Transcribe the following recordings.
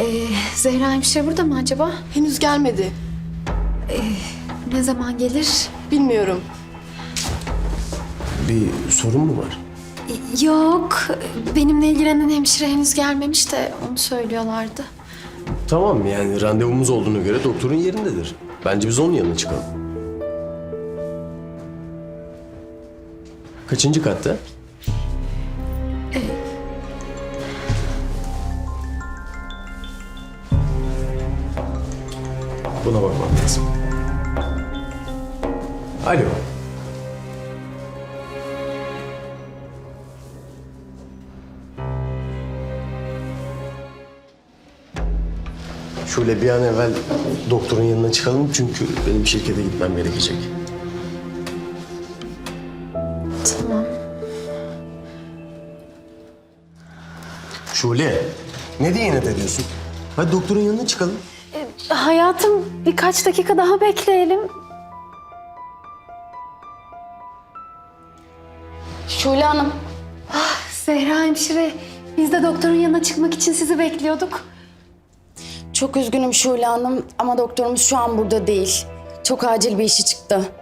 Ee, Zehra hemşire burada mı acaba? Henüz gelmedi. Ne zaman gelir? Bilmiyorum. Bir sorun mu var? Yok. Benimle ilgilenen hemşire henüz gelmemiş de onu söylüyorlardı. Tamam yani randevumuz olduğuna göre doktorun yerindedir. Bence biz onun yanına çıkalım. Kaçıncı katta? Buna bakmam lazım. Alo. Şöyle bir an evvel doktorun yanına çıkalım çünkü benim şirkete gitmem gerekecek. Tamam. Şule, ne diye inat ediyorsun? Hadi doktorun yanına çıkalım. Hayatım birkaç dakika daha bekleyelim. Şule Hanım. Zehra hemşire biz de doktorun yanına çıkmak için sizi bekliyorduk. Çok üzgünüm Şule Hanım ama doktorumuz şu an burada değil. Çok acil bir işi çıktı.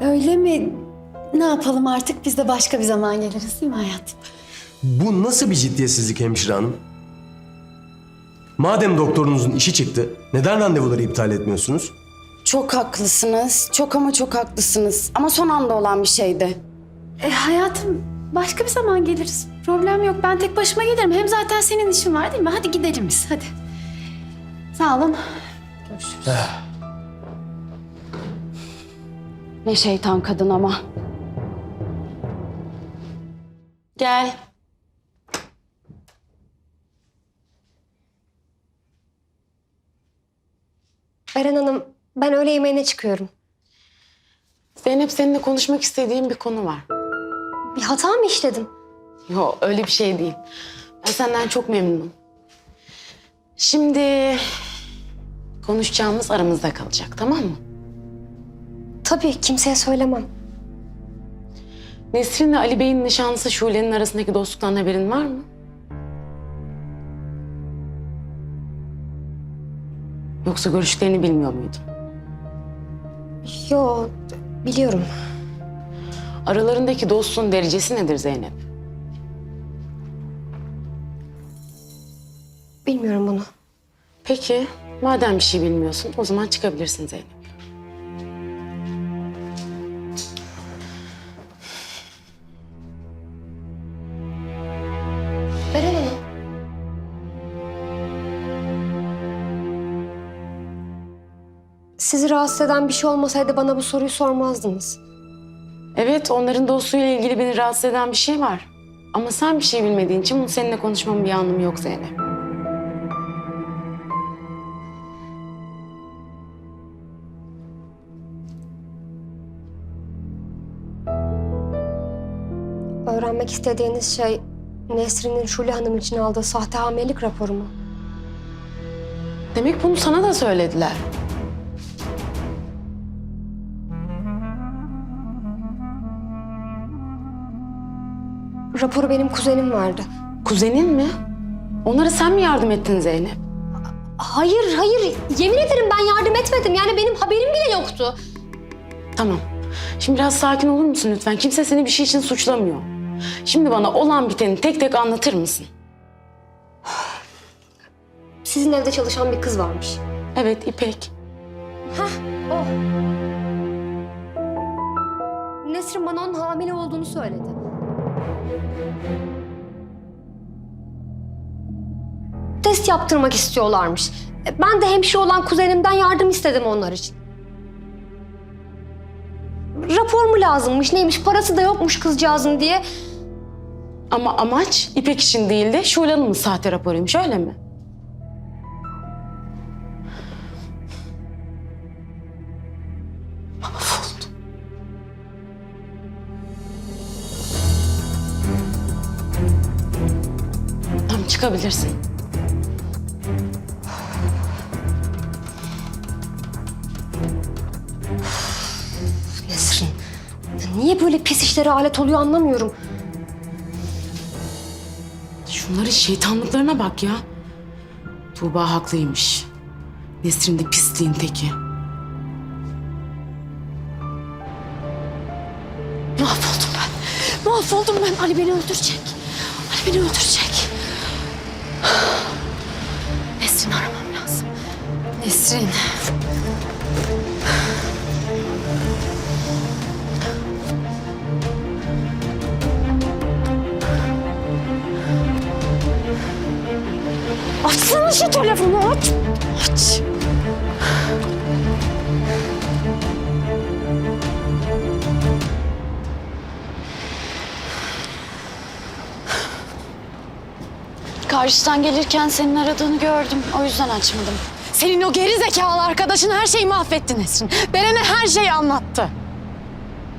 Öyle mi? Ne yapalım artık biz de başka bir zaman geliriz değil mi hayatım? Bu nasıl bir ciddiyetsizlik hemşire hanım? Madem doktorunuzun işi çıktı, neden randevuları iptal etmiyorsunuz? Çok haklısınız. Çok ama çok haklısınız. Ama son anda olan bir şeydi. E, hayatım başka bir zaman geliriz. Problem yok ben tek başıma gelirim. Hem zaten senin işin var değil mi? Hadi gidelim biz hadi. Sağ olun. Görüşürüz. Ne şeytan kadın ama. Gel. Eren Hanım, ben öğle yemeğine çıkıyorum. Zeynep seninle konuşmak istediğim bir konu var. Bir hata mı işledim? Yok öyle bir şey değil. Ben senden çok memnunum. Şimdi konuşacağımız aramızda kalacak tamam mı? Tabii, kimseye söylemem. Nesrin'le Ali Bey'in nişanlısı Şule'nin arasındaki dostluktan haberin var mı? Yoksa görüşlerini bilmiyor muydun? Yo, biliyorum. Aralarındaki dostluğun derecesi nedir Zeynep? Bilmiyorum bunu. Peki madem bir şey bilmiyorsun o zaman çıkabilirsin Zeynep. Sizi rahatsız eden bir şey olmasaydı bana bu soruyu sormazdınız. Evet, onların dostluğuyla ilgili beni rahatsız eden bir şey var. Ama sen bir şey bilmediğin için bunu seninle konuşmamın bir anlamı yok Zeynep. Öğrenmek istediğiniz şey Nesrin'in Şule Hanım için aldığı sahte hamilelik raporu mu? Demek bunu sana da söylediler. Raporu benim kuzenim verdi. Kuzenin mi? Onlara sen mi yardım ettin Zeynep? Hayır, hayır. Yemin ederim ben yardım etmedim. Yani benim haberim bile yoktu. Tamam. Şimdi biraz sakin olur musun lütfen? Kimse seni bir şey için suçlamıyor. Şimdi bana olan biteni tek tek anlatır mısın? Sizin evde çalışan bir kız varmış. Evet, İpek. O. Nesrin bana onun hamile olduğunu söyledi. Test yaptırmak istiyorlarmış. E, Ben de hemşire olan kuzenimden yardım istedim onlar için. Rapor mu lazımmış, neymiş, parası da yokmuş kızcağızın diye. Ama amaç İpek için değil de Şule sahte raporuymuş, öyle mi? Çıkabilirsin. Nesrin, niye böyle pis işlere alet oluyor anlamıyorum. Şunların şeytanlıklarına bak ya. Tuğba haklıymış. Nesrin de pisliğin teki. Mahvoldum ben. Mahvoldum ben. Ali beni öldürecek. Ali beni öldürecek. Nesrin aramam lazım. Nesrin. Açsana şu telefonu aç. Aç. Karşıdan gelirken senin aradığını gördüm. O yüzden açmadım. Senin o geri zekalı arkadaşın her şeyi mahvetti Nesrin. Beren'e her şeyi anlattı.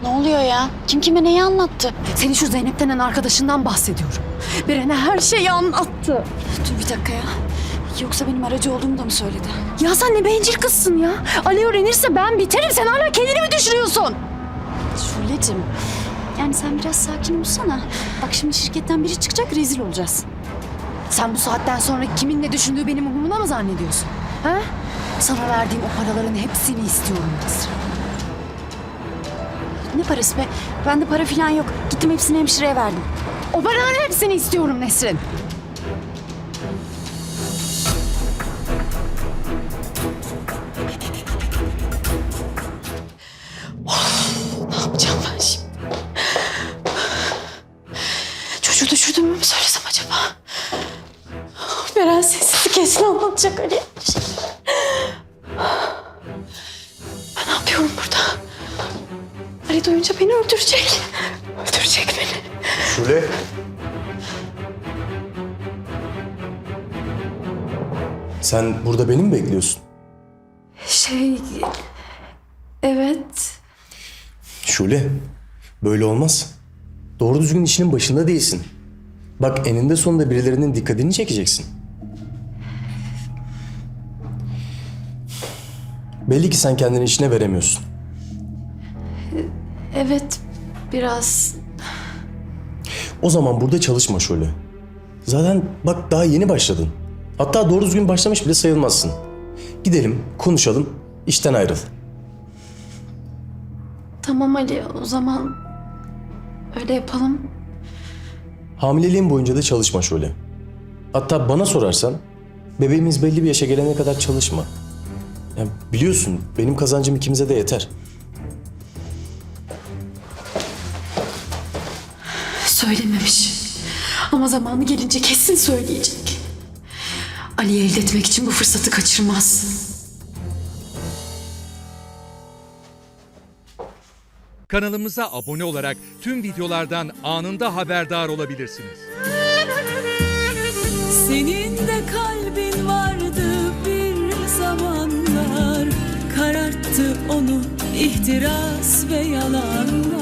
Ne oluyor ya? Kim kime neyi anlattı? Senin şu Zeynep denen arkadaşından bahsediyorum. Beren'e her şeyi anlattı. Dur bir dakika ya. Yoksa benim aracı olduğumu da mı söyledi? Ya sen ne bencil kızsın ya. Ali öğrenirse ben biterim. Sen hala kendini mi düşürüyorsun? Şule'cim. Yani sen biraz sakin olsana. Bak şimdi şirketten biri çıkacak rezil olacağız. Sen bu saatten sonra kimin ne düşündüğü benim umurumda mı zannediyorsun? Ha? Sana verdiğim o paraların hepsini istiyorum Nesrin. Ne parası be? Bende para falan yok. Gittim hepsini hemşireye verdim. O paraların hepsini istiyorum Nesrin. Kesin anlatacak Ali. Ben ne yapıyorum burada? Ali duyunca beni öldürecek. Öldürecek beni. Şule. Sen burada beni mi bekliyorsun? Şey... Evet. Şule, böyle olmaz. Doğru düzgün işinin başında değilsin. Bak eninde sonunda birilerinin dikkatini çekeceksin. Belli ki sen kendini işine veremiyorsun. Evet. Biraz... O zaman burada çalışma şöyle. Zaten bak daha yeni başladın. Hatta doğru düzgün başlamış bile sayılmazsın. Gidelim, konuşalım, işten ayrıl. Tamam Ali o zaman öyle yapalım. Hamileliğin boyunca da çalışma şöyle. Hatta bana sorarsan bebeğimiz belli bir yaşa gelene kadar çalışma. Yani biliyorsun benim kazancım ikimize de yeter. Söylememiş. Ama zamanı gelince kesin söyleyecek. Ali'yi elde etmek için bu fırsatı kaçırmaz. Kanalımıza abone olarak tüm videolardan anında haberdar olabilirsiniz. Senin de kalbin ihtiras ve yalanlar